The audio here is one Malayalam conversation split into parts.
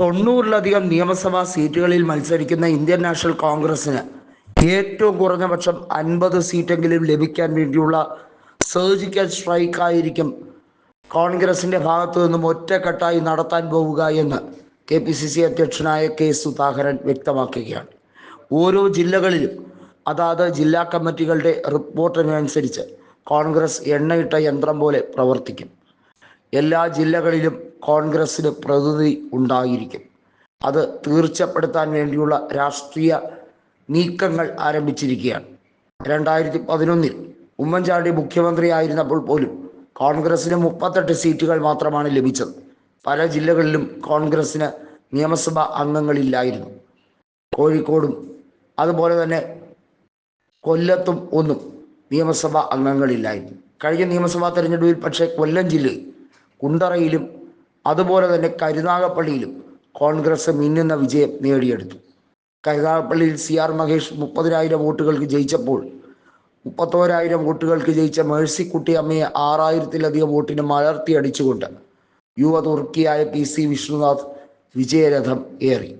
തൊണ്ണൂറിലധികം നിയമസഭാ സീറ്റുകളിൽ മത്സരിക്കുന്ന ഇന്ത്യൻ നാഷണൽ കോൺഗ്രസിന് ഏറ്റവും കുറഞ്ഞ പക്ഷം അൻപത് സീറ്റെങ്കിലും ലഭിക്കാൻ വേണ്ടിയുള്ള സർജിക്കൽ സ്ട്രൈക്ക് ആയിരിക്കും കോൺഗ്രസിന്റെ ഭാഗത്തു നിന്നും ഒറ്റക്കെട്ടായി നടത്താൻ പോവുക എന്ന് കെ പി സി സി അധ്യക്ഷനായ കെ സുധാകരൻ വ്യക്തമാക്കുകയാണ്. ഓരോ ജില്ലകളിലും അതാത് ജില്ലാ കമ്മിറ്റികളുടെ റിപ്പോർട്ടിനനുസരിച്ച് കോൺഗ്രസ് എണ്ണയിട്ട യന്ത്രം പോലെ പ്രവർത്തിക്കും. എല്ലാ ജില്ലകളിലും കോൺഗ്രസ്സിന് പ്രതിനിധി ഉണ്ടായിരിക്കും. അത് തീർച്ചപ്പെടുത്താൻ വേണ്ടിയുള്ള രാഷ്ട്രീയ നീക്കങ്ങൾ ആരംഭിച്ചിരിക്കുകയാണ്. രണ്ടായിരത്തി പതിനൊന്നിൽ ഉമ്മൻചാണ്ടി മുഖ്യമന്ത്രിയായിരുന്നപ്പോൾ പോലും കോൺഗ്രസ്സിന് മുപ്പത്തെട്ട് സീറ്റുകൾ മാത്രമാണ് ലഭിച്ചത്. പല ജില്ലകളിലും കോൺഗ്രസ്സിന് നിയമസഭാ അംഗങ്ങളില്ലായിരുന്നു. കോഴിക്കോടും അതുപോലെ തന്നെ കൊല്ലത്തും ഒന്നും നിയമസഭാ അംഗങ്ങളില്ലായിരുന്നു. കഴിഞ്ഞ നിയമസഭാ തെരഞ്ഞെടുപ്പിൽ പക്ഷേ കൊല്ലം ജില്ലയിൽ കുണ്ടറയിലും അതുപോലെ തന്നെ കരുനാഗപ്പള്ളിയിലും കോൺഗ്രസ് മിന്നുന്ന വിജയം നേടിയെടുത്തു. കരുനാഗപ്പള്ളിയിൽ സി ആർ മഹേഷ് മുപ്പതിനായിരം വോട്ടുകൾക്ക് ജയിച്ചപ്പോൾ മുപ്പത്തോരായിരം വോട്ടുകൾക്ക് ജയിച്ച മേഴ്സിക്കുട്ടി അമ്മയെ ആറായിരത്തിലധികം വോട്ടിന് മലർത്തിയടിച്ചുകൊണ്ട് യുവ തുർക്കിയായ പി സി വിഷ്ണുനാഥ് വിജയരഥം ഏറി.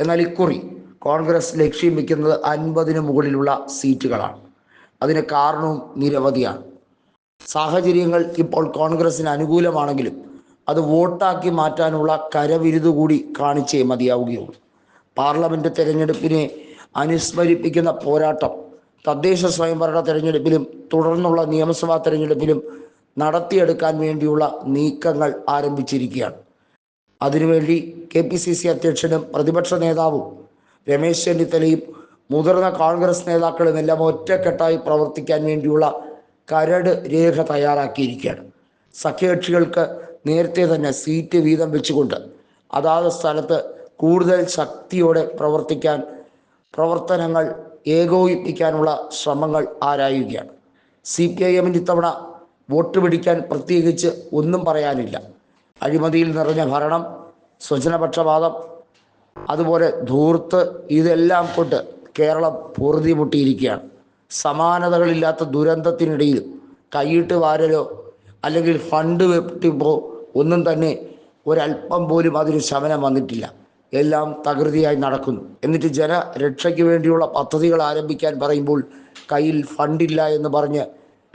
എന്നാൽ ഇക്കുറി കോൺഗ്രസ് ലക്ഷ്യം വയ്ക്കുന്നത് അൻപതിന് മുകളിലുള്ള സീറ്റുകളാണ്. അതിന് കാരണവും നിരവധിയാണ്. സാഹചര്യങ്ങൾ ഇപ്പോൾ കോൺഗ്രസിന് അനുകൂലമാണെങ്കിലും അത് വോട്ടാക്കി മാറ്റാനുള്ള കരവിരുത് കൂടി കാണിച്ചേ മതിയാവുകയുള്ളൂ. പാർലമെന്റ് തിരഞ്ഞെടുപ്പിനെ അനുസ്മരിപ്പിക്കുന്ന പോരാട്ടം തദ്ദേശ സ്വയംഭരണ തെരഞ്ഞെടുപ്പിലും തുടർന്നുള്ള നിയമസഭാ തെരഞ്ഞെടുപ്പിലും നടത്തിയെടുക്കാൻ വേണ്ടിയുള്ള നീക്കങ്ങൾ ആരംഭിച്ചിരിക്കുകയാണ്. അതിനുവേണ്ടി കെ പി സി സി അധ്യക്ഷനും പ്രതിപക്ഷ നേതാവും രമേശ് ചെന്നിത്തലയും മുതിർന്ന കോൺഗ്രസ് നേതാക്കളും എല്ലാം ഒറ്റക്കെട്ടായി പ്രവർത്തിക്കാൻ വേണ്ടിയുള്ള കരട് രേഖ തയ്യാറാക്കിയിരിക്കുകയാണ്. സഖ്യകക്ഷികൾക്ക് നേരത്തെ തന്നെ സീറ്റ് വീതം വെച്ചുകൊണ്ട് അതാത് സ്ഥലത്ത് കൂടുതൽ ശക്തിയോടെ പ്രവർത്തിക്കാൻ പ്രവർത്തനങ്ങൾ ഏകോപിപ്പിക്കാനുള്ള ശ്രമങ്ങൾ ആരായുകയാണ്. സി പി ഐ എമ്മിന് ഇത്തവണ വോട്ട് പിടിക്കാൻ പ്രത്യേകിച്ച് ഒന്നും പറയാനില്ല. അഴിമതിയിൽ നിറഞ്ഞ ഭരണം സ്വജനപക്ഷപാതം അതുപോലെ ധൂർത്ത് ഇതെല്ലാം കൊണ്ട് കേരളം പൊറുതിമുട്ടിയിരിക്കുകയാണ് സമാനതകളില്ലാത്ത ദുരന്തത്തിനിടയിൽ കൈയിട്ട് വാരലോ അല്ലെങ്കിൽ ഫണ്ട് വെട്ടിപ്പോ ഒന്നും തന്നെ ഒരല്പം പോലും അതിന് ശമനം വന്നിട്ടില്ല. എല്ലാം തകൃതിയായി നടക്കുന്നു. എന്നിട്ട് ജനരക്ഷയ്ക്ക് വേണ്ടിയുള്ള പദ്ധതികൾ ആരംഭിക്കാൻ പറയുമ്പോൾ കയ്യിൽ ഫണ്ടില്ല എന്ന് പറഞ്ഞ്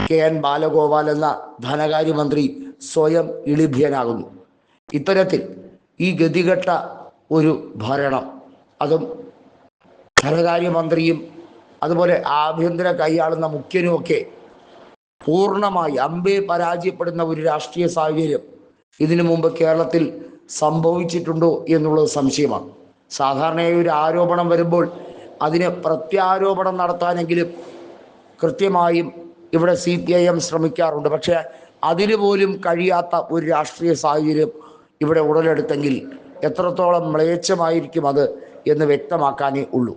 കെ എൻ ബാലഗോപാൽ എന്ന ധനകാര്യമന്ത്രി സ്വയം ഇളിഭ്യനാകുന്നു. ഇത്തരത്തിൽ ഈ ഗതികെട്ട ഒരു ഭരണം അതും ധനകാര്യമന്ത്രിയും അതുപോലെ ആഭ്യന്തര കൈയാളുന്ന മുഖ്യനുമൊക്കെ പൂർണമായി അമ്പേ പരാജയപ്പെടുന്ന ഒരു രാഷ്ട്രീയ സാഹചര്യം ഇതിനു മുമ്പ് കേരളത്തിൽ സംഭവിച്ചിട്ടുണ്ടോ എന്നുള്ളത് സംശയമാണ്. സാധാരണയായി ഒരു ആരോപണം വരുമ്പോൾ അതിന് പ്രത്യാരോപണം നടത്താനെങ്കിലും കൃത്യമായും ഇവിടെ സി പി ഐ എം ശ്രമിക്കാറുണ്ട്. പക്ഷേ അതിന് പോലും കഴിയാത്ത ഒരു രാഷ്ട്രീയ സാഹചര്യം ഇവിടെ ഉടലെടുത്തെങ്കിൽ എത്രത്തോളം മ്ലേച്ഛമായിരിക്കും അത് എന്ന് വ്യക്തമാക്കാനേ ഉള്ളൂ.